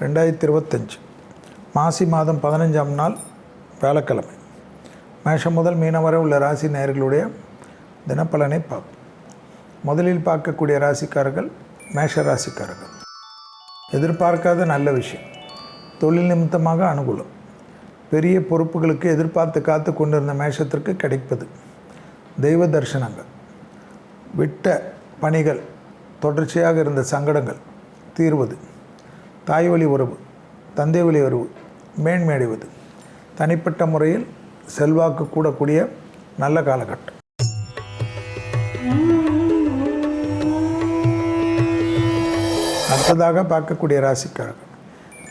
ரெண்டாயிரத்தி இருபத்தஞ்சு மாசி மாதம் பதினஞ்சாம் நாள் வியாழக்கிழமை. மேஷம் முதல் மீனம் வரை உள்ள ராசி நேயர்களுடைய தினப்பலனை பார்ப்போம். முதலில் பார்க்கக்கூடிய ராசிக்காரர்கள் மேஷ ராசிக்காரர்கள். எதிர்பார்க்காத நல்ல விஷயம் தொழில் நிமித்தமாக அனுகூலம். பெரிய பொறுப்புகளுக்கு எதிர்பார்த்து காத்து கொண்டிருந்த மேஷத்திற்கு கிடைப்பது தெய்வ தரிசனங்கள். விட்ட பணிகள் தொடர்ச்சியாக இருந்த சங்கடங்கள் தீர்வது தாய் வழி உறவு தந்தை வழி உறவு மேன்மையடைவது தனிப்பட்ட முறையில் செல்வாக்கு கூடக்கூடிய நல்ல காலகட்டம். அடுத்ததாக பார்க்கக்கூடிய ராசிக்காரர்கள்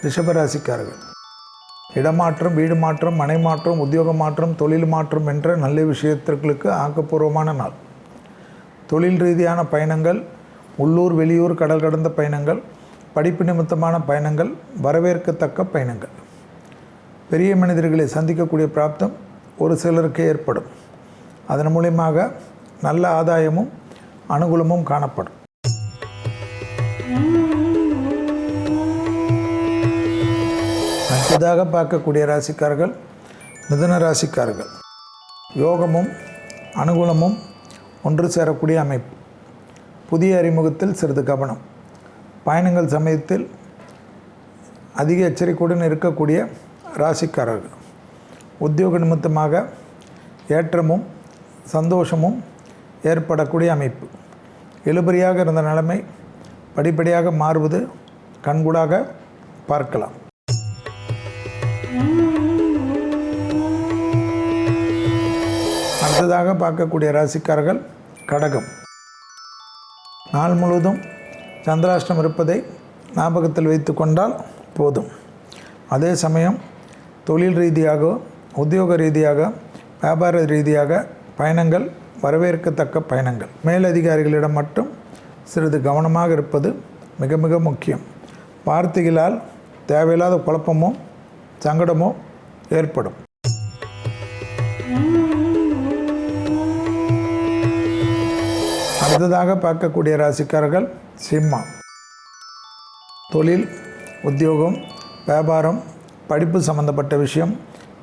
ரிஷப ராசிக்காரர்கள். இடமாற்றம் வீடு மாற்றம் மனை மாற்றம் உத்தியோக மாற்றம் தொழில் மாற்றம் என்ற நல்ல விஷயத்திற்கு ஆக்கப்பூர்வமான நாள். தொழில் ரீதியான பயணங்கள் உள்ளூர் வெளியூர் கடல் கடந்த பயணங்கள் படிப்பு நிமித்தமான பயணங்கள் வரவேற்கத்தக்க பயணங்கள். பெரிய மனிதர்களை சந்திக்கக்கூடிய பிராப்தம் ஒரு சிலருக்கு ஏற்படும். அதன் மூலியமாக நல்ல ஆதாயமும் அனுகூலமும் காணப்படும். அடுத்ததாக பார்க்கக்கூடிய ராசிக்காரர்கள் மிதன ராசிக்காரர்கள். யோகமும் அனுகூலமும் ஒன்று சேரக்கூடிய அமைப்பு. புதிய அறிமுகத்தில் சிறிது கவனம். பயணங்கள் சமயத்தில் அதிக எச்சரிக்கையுடன் இருக்கக்கூடிய ராசிக்காரர்கள். உத்தியோக நிமித்தமாக ஏற்றமும் சந்தோஷமும் ஏற்படக்கூடிய அமைப்பு. இழுபறியாக இருந்த நிலைமை படிப்படியாக மாறுவது கண்கூடாக பார்க்கலாம். அடுத்ததாக பார்க்கக்கூடிய ராசிக்காரர்கள் கடகம். நாள் முழுவதும் சந்திராஷ்டம் இருப்பதை ஞாபகத்தில் வைத்து கொண்டால் போதும். அதே சமயம் தொழில் ரீதியாக உத்தியோக ரீதியாக வியாபார ரீதியாக பயணங்கள் வரவேற்கத்தக்க பயணங்கள். மேலதிகாரிகளிடம் மட்டும் சிறிது கவனமாக இருப்பது மிக மிக முக்கியம். வார்த்தைகளால் தேவையில்லாத குழப்பமோ சங்கடமோ ஏற்படும். அடுத்ததாக பார்க்கக்கூடிய ராசிக்காரர்கள் சிம்மா. தொழில் உத்தியோகம் வியாபாரம் படிப்பு சம்பந்தப்பட்ட விஷயம்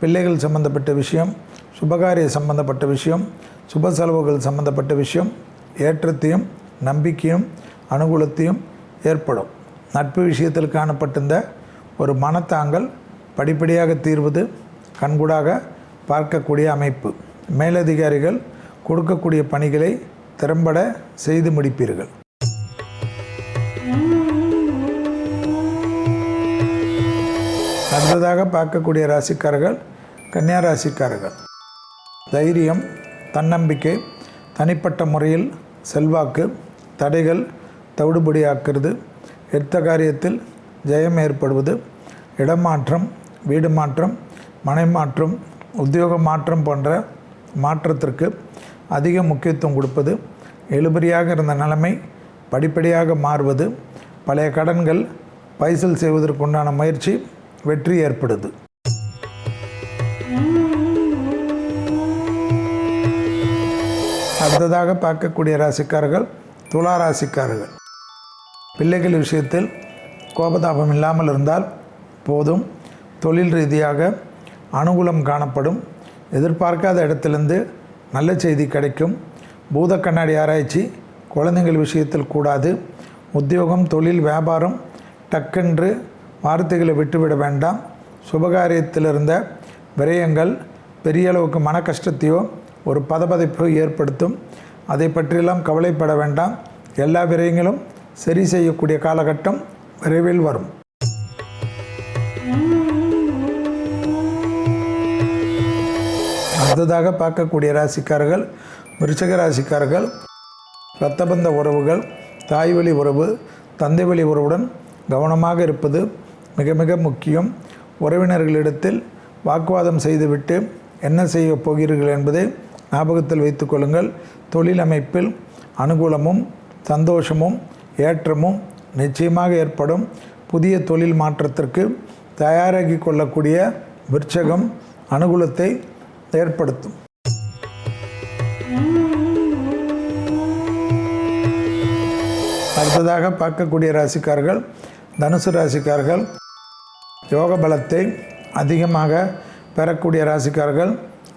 பிள்ளைகள் சம்பந்தப்பட்ட விஷயம் சுபகாரிய சம்பந்தப்பட்ட விஷயம் சுப செலவுகள் சம்பந்தப்பட்ட விஷயம் ஏற்றத்தையும் நம்பிக்கையும் அனுகூலத்தையும் ஏற்படும். நட்பு விஷயத்தில் காணப்பட்டிருந்த ஒரு மனத்தாங்கல் படிப்படியாக தீர்வது கண்கூடாக பார்க்கக்கூடிய அமைப்பு. மேலதிகாரிகள் கொடுக்கக்கூடிய பணிகளை திறம்பட செய்து முடிப்பீர்கள். அடுத்ததாக பார்க்கக்கூடிய ராசிக்காரர்கள் கன்னியா ராசிக்காரர்கள். தைரியம் தன்னம்பிக்கை தனிப்பட்ட முறையில் செல்வாக்கு தடைகள் தவிடுபடியாக்குறது எடுத்த காரியத்தில் ஜெயம் ஏற்படுவது இடமாற்றம் வீடு மாற்றம் மனை மாற்றம் உத்தியோக மாற்றம் போன்ற மாற்றத்திற்கு அதிக முக்கியத்துவம் கொடுப்பது இழுபறியாக இருந்த நிலைமை படிப்படியாக மாறுவது பழைய கடன்கள் பைசல் செய்வதற்குண்டான முயற்சி வெற்றி ஏற்படுது. அடுத்ததாக பார்க்கக்கூடிய ராசிக்காரர்கள் துலா ராசிக்காரர்கள். பிள்ளைகள் விஷயத்தில் கோபதாபம் இல்லாமல் இருந்தால் போதும். தொழில் ரீதியாக அனுகூலம் காணப்படும். எதிர்பார்க்காத இடத்திலிருந்து நல்ல செய்தி கிடைக்கும். பூத கண்ணாடி ஆராய்ச்சி குழந்தைகள் விஷயத்தில் கூடாது. உத்தியோகம் தொழில் வியாபாரம் டக்கென்று வார்த்தைகளை விட்டுவிட வேண்டாம். சுபகாரியத்தில் இருந்த விரயங்கள் பெரிய அளவுக்கு மன கஷ்டத்தையோ ஒரு பதபதைப்போ ஏற்படுத்தும். அதை பற்றியெல்லாம் கவலைப்பட வேண்டாம். எல்லா விரயங்களும் சரி செய்யக்கூடிய காலகட்டம் விரைவில் வரும். அடுத்ததாக பார்க்கக்கூடிய ராசிக்காரர்கள் விருச்சக ராசிக்காரர்கள் இரத்தபந்த உறவுகள் தாய் வழி உறவு தந்தை வழி உறவுடன் கவனமாக இருப்பது மிக மிக முக்கியம். உறவினர்களிடத்தில் வாக்குவாதம் செய்துவிட்டு என்ன செய்ய போகிறீர்கள் என்பதை ஞாபகத்தில் வைத்துக்கொள்ளுங்கள் தொழில் அமைப்பில் அனுகூலமும் சந்தோஷமும் ஏற்றமும் நிச்சயமாக ஏற்படும். புதிய தொழில் மாற்றத்திற்கு தயாராகி கொள்ளக்கூடிய விற்சகம் அனுகூலத்தை ஏற்படுத்தும். அடுத்ததாக பார்க்கக்கூடிய ராசிக்காரர்கள் தனுசு ராசிக்காரர்கள் யோக பலத்தை அதிகமாக பெறக்கூடிய ராசிக்காரர்கள்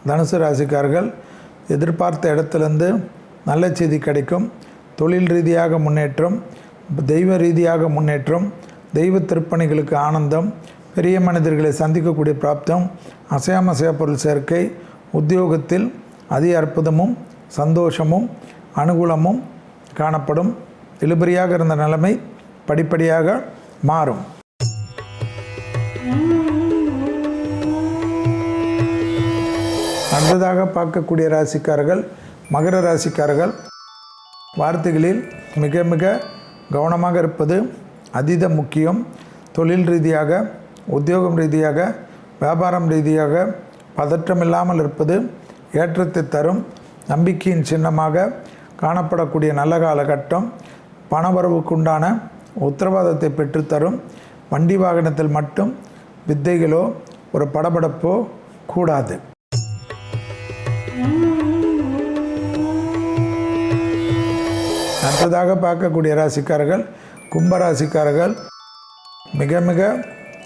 தனுசு ராசிக்காரர்கள் எதிர்பார்த்த இடத்துலேருந்து நல்ல செய்தி கிடைக்கும். தொழில் ரீதியாக முன்னேற்றம் தெய்வ ரீதியாக முன்னேற்றம் தெய்வ திருப்பணிகளுக்கு ஆனந்தம் பெரிய மனிதர்களை சந்திக்கக்கூடிய பிராப்தம் அசையாமசையா பொருள் சேர்க்கை உத்தியோகத்தில் அதி அற்புதமும் சந்தோஷமும் அனுகூலமும் காணப்படும். இழுபறியாக இருந்த நிலைமை படிப்படியாக மாறும். அடுத்ததாக பார்க்கக்கூடிய ராசிக்காரர்கள் மகர ராசிக்காரர்கள் வார்த்தைகளில் மிக மிக கவனமாக இருப்பது அதீத முக்கியம். தொழில் ரீதியாக உத்தியோகம் ரீதியாக வியாபாரம் ரீதியாக பதற்றமில்லாமல் இருப்பது ஏற்றத்தை தரும். நம்பிக்கையின் சின்னமாக காணப்படக்கூடிய நல்ல காலகட்டம். பணவரவுக்குண்டான உத்தரவாதத்தை பெற்றுத்தரும் வண்டி வாகனத்தில் மட்டும் வித்தைகளோ ஒரு படபடப்போ கூடாது. அடுத்ததாக பார்க்கக்கூடிய ராசிக்காரர்கள் கும்பராசிக்காரர்கள் மிக மிக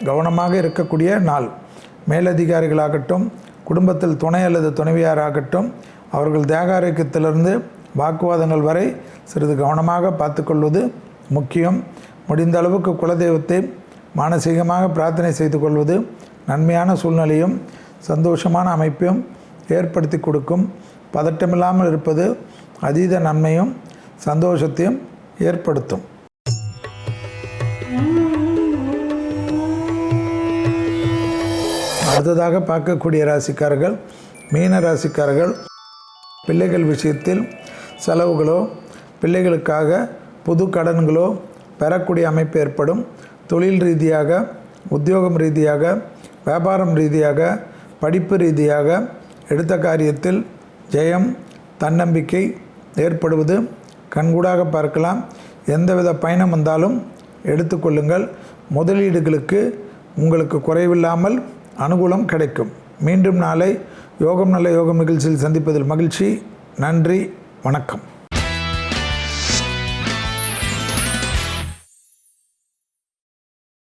கவனமாக இருக்கக்கூடிய நாள். மேலதிகாரிகளாகட்டும் குடும்பத்தில் துணை அல்லது துணைவியாராகட்டும் அவர்கள் தேகாரோக்கியத்திலிருந்து வாக்குவாதங்கள் வரை சிறிது கவனமாக பார்த்துக்கொள்வது முக்கியம். முடிந்த அளவுக்கு குலதெய்வத்தை மானசீகமாக பிரார்த்தனை செய்து கொள்வது நன்மையான சூழ்நிலையும் சந்தோஷமான அமைப்பையும் ஏற்படுத்தி கொடுக்கும். பதட்டமில்லாமல் இருப்பது அதீத நன்மையும் சந்தோஷத்தையும் ஏற்படுத்தும். அடுத்ததாக பார்க்கக்கூடிய ராசிக்காரர்கள் மீன ராசிக்காரர்கள் பிள்ளைகள் விஷயத்தில் செலவுகளோ பிள்ளைகளுக்காக புது கடன்களோ பெறக்கூடிய அமைப்பு ஏற்படும். தொழில் ரீதியாக உத்தியோகம் ரீதியாக வியாபாரம் ரீதியாக படிப்பு ரீதியாக எடுத்த காரியத்தில் ஜெயம் தன்னம்பிக்கை ஏற்படுவது. கண்கூடாக பார்க்கலாம். எந்தவித பயணம் வந்தாலும் எடுத்துக்கொள்ளுங்கள் முதலீடுகளுக்கு உங்களுக்கு குறைவில்லாமல் அனுகூலம் கிடைக்கும். மீண்டும் நாளை யோகம் நல்ல யோகம் நிகழ்ச்சியில் சந்திப்பதில் மகிழ்ச்சி. நன்றி. வணக்கம்.